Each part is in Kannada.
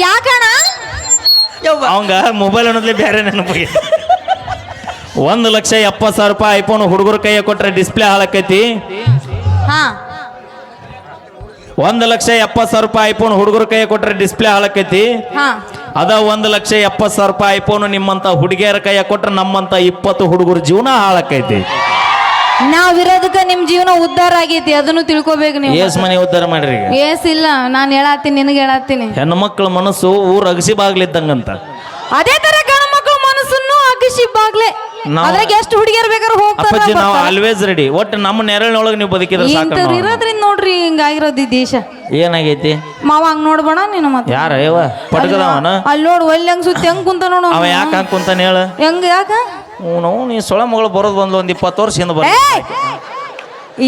ಯಾಕಣ ಅವಂಗ ಮೊಬೈಲ್ ಅನ್ನೋದ್ಲಿ ಬೇರೆ ನೆನಪಿಗೆ ಒಂದು ಲಕ್ಷ ಎಪ್ಪತ್ತು ಸಾವಿರ ರೂಪಾಯಿ ಐಫೋನ್ ಹುಡುಗರ ಕೈಯ ಕೊಟ್ರೆ ಡಿಸ್ಪ್ಲೇ ಹಾಳಾಕೈತಿ. ಹಾ. ಒಂದು ಲಕ್ಷ ಎಪ್ಪತ್ತು ಸಾವಿರ ರೂಪಾಯಿ ಐಫೋನ್ ಹುಡುಗರ ಕೈಯ ಕೊಟ್ರೆ ಡಿಸ್ಪ್ಲೇ ಹಾಳಾಕೈತಿ. ಹಾ. ಅದ ಒಂದು ಲಕ್ಷ ಎಪ್ಪತ್ತು ಸಾವಿರ ರೂಪಾಯಿ ಐಫೋನ್ ನಿಮ್ಮಂತ ಹುಡುಗಿಯರ ಕೈಯ ಕೊಟ್ರೆ ನಮ್ಮಂತ ಇಪ್ಪತ್ತು ಹುಡುಗರ ಜೀವನ ಹಾಳಾಕೈತಿ. ನಾವಿರೋದಕ್ಕ ನಿಮ್ ಜೀವನ ಉದ್ಧಾರ ಆಗೈತಿ ಅದನ್ನು ತಿಳ್ಕೊಬೇಕು ನೀವು. ಏಸ್ ಮನೆ ಉದ್ಧಾರ ಮಾಡ್ರಿ ಈಗ. ಏಸ್ ಇಲ್ಲ ನಾನು ಹೇಳತ್ತೀನಿ ನಿನಗೆ ಹೇಳತ್ತೀನಿ ಹೆಣ್ಮಕ್ಳ ಮನಸ್ಸು ಊರ ಅಗಸಿ ಬಾಗ್ಲಿದ್ದಂಗಂತ. ಅದೇ ತರ ಗಣ ಮಕ್ಕಳು ಮನಸ್ಸನ್ನು ಅಗಸಿ ಬಾಗ್ಲೆ. ನಾವು- ಅದ್ರಾಗ ಎಷ್ಟು ಹುಡುಗಿಯರ್ ಬೇಕಾದ್ರೆ ಅಪ್ಪಾಜಿ ನಾವು ಹೋಗ್ತಾರ ಆಲ್ವೇಸ್ ರೆಡಿ ಒಟ್ಟು ನಮ್ಮ ನೆರಳಿನೊಳಗೆ ನೀವು ಬದುಕಿದ್ರೆ ಸಾಕು ಇಂಥವ್ರು ಇರೋದ್ರಿಂದ ನೋಡ್ರಿ ಹಿಂಗಾಗಿರೋದು ಈ ದೇಶ. ಏನಾಗೈತಿ? ಮಾವ ಹಂಗ್ ನೋಡ್ಬೇಡ ನೀನು ಮತ್ತೆ. ಯಾರ ಅಯ್ಯವ ಪಟಕದವನ ಅಲ್ಲಿ ನೋಡು ಒಳ್ಳೆ ಹಂಗ್ ಸುತ್ತಿ ಹೆಂಗ್ ಕುಂತ ನೋಡು. ಅವ ಯಾಕೆ ಕುಂತಾನೆ ಹೇಳ? ಹೆಂಗ್ ಯಾಕ? ನಾವು ನೀ ಸೊಳ ಮಗಳು ಬರೋದು ಬಂದು ಒಂದು ಇಪ್ಪತ್ತು ವರ್ಷ ಹಿಂದೆ ಬರ!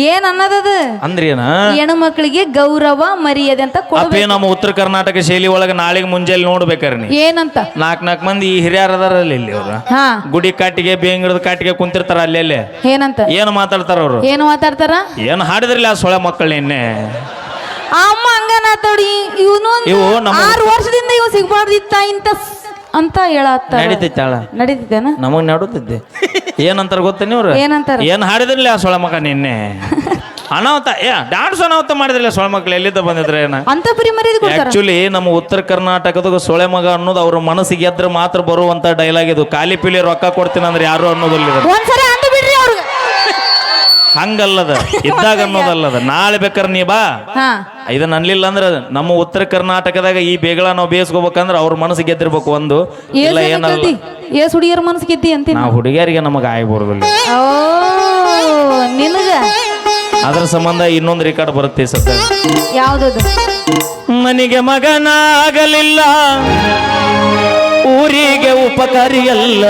ಏನ್ ಅನ್ನದದು ಅಂದ್ರೇನ ಹೆಣ್ಣು ಮಕ್ಕಳಿಗೆ ಗೌರವ ಮರ್ಯಾದೆ ಅಂತ ಅಪ್ಪೇ ಕೊಡ್ಬೇಕು ನಮ್ಮ ಉತ್ತರ ಕರ್ನಾಟಕ ಶೈಲಿ ಒಳಗೆ ನಾಳೆಗೆ ಮುಂಜಾನೆ ನೋಡ್ಬೇಕಾರ ನೀ. ಏನಂತ? ನಾಲ್ಕು ನಾಲ್ಕು ಮಂದಿ ಹಿರಿಯರ್ ಅದಾರಲ್ಲ ಇಲ್ಲಿ ಅವ್ರು. ಹಾ. ಗುಡಿ ಕಾಟಿಗೆ ಬೇಂಗಿಡದ ಕಾಟಿಗೆ ಕುಂತಿರ್ತಾರ ಅಲ್ಲಿ ಅಲ್ಲಿ. ಏನಂತ? ಏನು ಮಾತಾಡ್ತಾರ ಅವರು? ಏನು ಮಾತಾಡ್ತಾರ? ಏನು ಹಾಡಿದ್ರಲ್ಲ ಆ ಸೊಳ ಮಕ್ಕಳು ನಿನ್ನೆ? ಆ ಅಮ್ಮ ಹಂಗನಾತೋಡಿ ಇವನು ಇವು ನಮ್ಮ- ಆರು ವರ್ಷದಿಂದ ಇವ್ ಸಿಗ್ಬಾರ್ದಿತ್ತ ಇಂತ ಸ್- ಅಂತ ಹೇಳತ್ತ ನಡೀತೈತಾಳ ನಡೀತಿದ್ದೇನ? ನಮಗ್ ನಡುತ್ತಿದ್ದೆ. ಏನಂತಾರ ಗೊತ್ತ ನೀವ್ರು? ಏನಂತಾರ? ಏನ್ ಹಾಡಿದ್ರಲ್ಲ ಆ ಸೊಳೆ ಮಗ ನಿನ್ನೆ? ಅನಾಹುತ ಏ ಡಾನ್ಸ್ ಅನಾಹುತ ಮಾಡಿದ್ರಲ್ಲ ಸೊಳೆ ಮಕ್ಳು ಎಲ್ಲಿದ್ದ ಬಂದಿದ್ರೆ ಏನ? ಅಂತ ಪರಿ ಮರ್ಯಾದೆ ಕೊಡ್ತಾರ? ಆಕ್ಚುಲಿ ನಮ್ಮ ಉತ್ತರ ಕರ್ನಾಟಕದ ಸೊಳೆ ಮಗ ಅನ್ನೋದು ಅವ್ರ ಮನಸ್ಸಿಗೆ ಎದ್ರ ಮಾತ್ರ ಬರುವಂತ ಡೈಲಾಗ್ ಇದು. ಖಾಲಿ ಪಿಲಿ ರೊಕ್ಕ ಕೊಡ್ತೀನಿ ಅಂದ್ರೆ ಯಾರು ಅನ್ನೋದಿಲ್ಲ. ಒಂದ್ಸರಿ ಹಂಗಲ್ಲದ. ಇದ್ದಾಗ ಅನ್ನೋದಲ್ಲದ. ನಾಳೆ ಬೇಕಾರ ನೀ ಬಾ. ಹಾ. ಇದನ್ನ ಅನ್ಲಿಲ್ಲ ಅಂದ್ರೆ ನಮ್ಮ ಉತ್ತರ ಕರ್ನಾಟಕದಾಗ ಈ ಬೇಗಳ ನಾವು ಬೇಯಿಸ್ಕೋಬೇಕಂದ್ರೆ ಅವ್ರ ಮನಸ್ಸಿಗೆ ಗೆದ್ದಿರ್ಬೇಕು ಒಂದು. ಇಲ್ಲ ಏನಲ್ಲ. ಏಸ್ ಹುಡುಗಿಯರ ಮನಸ್ಸು ಗೆದ್ದಿ ಅಂತೀನಿ. ನಾವು ಹುಡುಗಿಯರಿಗೆ ನಮಗೆ ಆಗಿ ಬರೋದಿಲ್ಲ. ಓ ನಿನಗ? ಅದ್ರ ಸಂಬಂಧ ಇನ್ನೊಂದು ರೆಕಾರ್ಡ್ ಬರುತ್ತೆ ಸತ್ಯ ಯಾವ್ದು ಯಾವ್ದದು? ಮನಿಗೆ ಮಗನಾಗಲಿಲ್ಲ. ಊರಿಗೆ ಉಪಕಾರಿಯಲ್ಲ.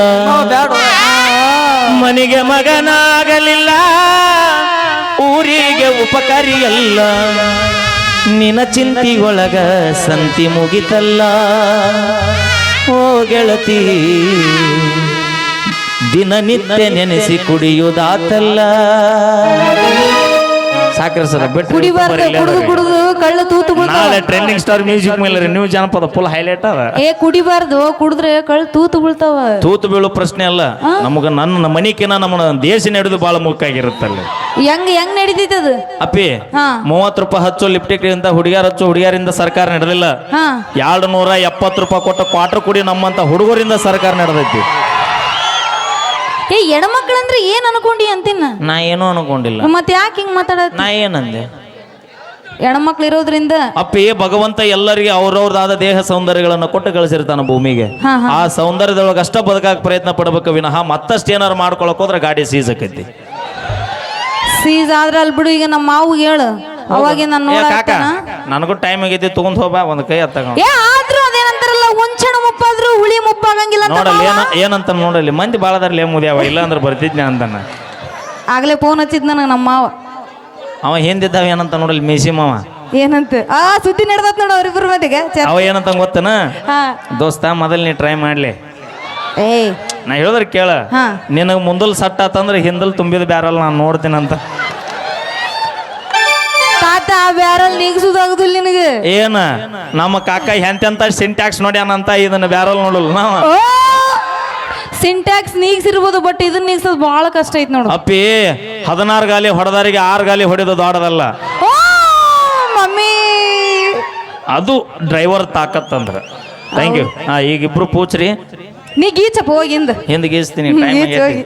ಬ್ಯಾಡ ಮನಿಗೆ ಮಗನಾಗಲಿಲ್ಲ ಊರಿಗೆ ಉಪಕಾರಿಯಲ್ಲ. ನಿನ ಚಿಂತಿಯೊಳಗ ಸಂತಿ ಮುಗಿತಲ್ಲ. ಓ ಗೆಳತಿ ದಿನನಿತ್ಯ ನೆನೆಸಿ ಕುಡಿಯುವುದಾತಲ್ಲ ಸಾಕ್ರಿ ಸರ್ ಬಿಟ್ಟು ಕುಡಿಬಾರ್ದು ಕುಡಿದು ಕುಡಿದು ಕಳ್ಳು ತೂತು ನಾಳೆ ಟ್ರೆಂಡಿಂಗ್ ಸ್ಟಾರ್ ಮ್ಯೂಸಿಕ್ ಮೇಲೆ ನ್ಯೂ ಜಾನಪದ ಫುಲ್ ಹೈಲೈಟ್ ಅದ. ಏ ಕುಡಿಬಾರ್ದು ಕುಡಿದ್ರೆ ಕಳ್ಳ ತೂತು ಬೀಳ್ತಾವ. ತೂತು ಬೀಳೋ ಪ್ರಶ್ನೆ ಅಲ್ಲ ನಮಗ ನನ್ನ ಮನಿಕಿನ ನಮ್ಮ ದೇಶ ನಡೆದು ಬಹಳ ಮುಖ್ಯ ಆಗಿರುತ್ತಲ್ಲ ಹೆಂಗ್ ಹೆಂಗ್ ನಡೀತೈತೆ ಅದು? ಅಪ್ಪಿ ಹಾ. ಮೂವತ್ತು ರೂಪಾಯಿ ಹಚ್ಚು ಲಿಪ್ಟಿಕ್ ಇಂದ ಹುಡುಗಿಯರ್ ಹಚ್ಚು ಹುಡುಗಿಯರಿಂದ ಸರ್ಕಾರ ನಡೆದಿಲ್ಲ. ಹಾ. ಎರಡು ನೂರ ಎಪ್ಪತ್ತು ರೂಪಾಯಿ ಕೊಟ್ಟ ಕ್ವಾರ್ಟರ್ ಕುಡಿ ನಮ್ಮಂತ ಹುಡುಗರಿಂದ ಸರ್ಕಾರ ನಡೆದೈತಿ. ಏ ಹೆಣ್ಮಕ್ಳಂದ್ರೆ ಏನ್ ಅನ್ಕೊಂಡಿ ಅಂತೀನ? ನಾ ಏನೂ ಅನ್ಕೊಂಡಿಲ್ಲ. ಮತ್ತೆ ಯಾಕೆ ಹಿಂಗ್ ಮಾತಾಡತ್ ನಾ ಏನಂದೆ? ಹೆಣ್ಮಕ್ಳು ಇರೋದ್ರಿಂದ ಅಪ್ಪಿ ಭಗವಂತ ಎಲ್ಲರಿಗೆ ಅವ್ರವ್ರದಾದ ದೇಹ ಸೌಂದರ್ಯಗಳನ್ನು ಕೊಟ್ಟು ಕಳಿಸಿರ್ತಾನ ಭೂಮಿಗೆ. ಹಾ, ಆ ಸೌಂದರ್ಯದೊಳಗೆ ಅಷ್ಟ ಬದುಕಾಕ ಪ್ರಯತ್ನ ಪಡ್ಬೇಕು ವಿನಃ ಮತ್ತಷ್ಟು ಏನಾರು ಮಾಡ್ಕೊಳಕ್ ಹೋದ್ರೆ ಗಾಡಿ ಸೀಸ್ ಆಕೈತಿ. ಸೀಸ್ ಆದ್ರ ಅಲ್ಲಿ ಬಿಡು ಈಗ ನಮ್ಮ ಮಾವು ಹೇಳು. ಅವಾಗ ನಾನು ಏ ಕಾಕ ನನಗೂ ಟೈಮ್ ಆಗೈತಿ ತಗೊಂಡ್ ಹೋಗ್ಬಾ ಒಂದ್ ಕೈ ಹತ್ತಾಗ ಏ ಅದೇನಂತಾರಲ್ಲ ಒಂಚಣ ಮುಪ್ಪಾದ್ರೂ ಹುಳಿ ಮುಪ್ಪಾಗಂಗಿಲ್ಲ ಅಂತ ನೋಡಲ್ಲಿ ಏನ ಏನಂತ ನೋಡಲ್ಲಿ ಮಂದಿ ಬಾಳದಾರ್ಲಿ ಮುದ್ಯಾವ ಇಲ್ಲ ಅಂದ್ರೆ ಬರ್ತಿದ್ನ ಅಂತಾನ. ಆಗಲೇ ಫೋನ್ ಹಚ್ಚಿದ್ ನನಗೆ ನಮ್ಮ ಮಾವ. ಅವ ಹಿಂದಿದ್ದಾವ ಏನಂತ ನೋಡಲ್ಲಿ ಮೇಸಿ ಮಾವ. ಏನಂತ? ಆ ಸುದ್ದಿ ನಡೆದತ್ ನೋಡು ಅವ್ರಿಬ್ರ ಮಧ್ಯೆ ಅವ ಏನಂತ ಗೊತ್ತನ? ಹಾ. ದೋಸ್ತ ಮೊದಲ್ ನೀ ಟ್ರೈ ಮಾಡ್ಲಿ. ಏಯ್. ನಾ ಹೇಳಿದ್ರೆ ಕೇಳ ಹಾ. ನಿನಗೆ ಮುಂದಲ್ ಸಟ್ ಆತಂದ್ರೆ ಹಿಂದಲ್ ತುಂಬಿದ ಬ್ಯಾರಲ್ ನಾನು ನೋಡ್ತೀನಂತ. ಬ್ಯಾರಲ್ ನೀಗ್ಸುದಾಗುದಿಲ್ಲ ನಿನಗೆ? ಏನ? ನಮ್ಮ ಕಾಕ ಎಂತೆಂತ ಸಿಂಟ್ಯಾಕ್ಸ್ ನೋಡ್ಯಾನಂತ ಇದನ್ನ ಬ್ಯಾರಲ್ ನೋಡಲ್ಲ ನಾವು? ಓ! ಸಿಂಟ್ಯಾಕ್ಸ್ ನೀಗ್ಸಿರ್ಬೋದು ಬಟ್ ಇದನ್ನ ನೀಗಿಸೋದು ಬಹಳ ಕಷ್ಟ ಐತೆ ನೋಡು. ಅಪ್ಪಿ ಹದಿನಾರು ಗಾಲಿ ಹೊಡೆದಾರಿಗೆ ಆರು ಗಾಲಿ ಹೊಡೆದು ದೊಡ್ಡದಲ್ಲ. ಓ ಮಮ್ಮಿ! ಅದು ಡ್ರೈವರ್ ತಾಕತ್ ಅಂದ್ರ. ಥ್ಯಾಂಕ್ ಯು ಆ ಈಗ ಇಬ್ರು ಪೂಚ್ರಿ. ನೀ ಗೀಚಪ್ಪ ಹೋಗಿಂದ ಹಿಂದ. ಗೀಸ್ತೀನಿ ಟೈಮ್ ಹೋಗಿ.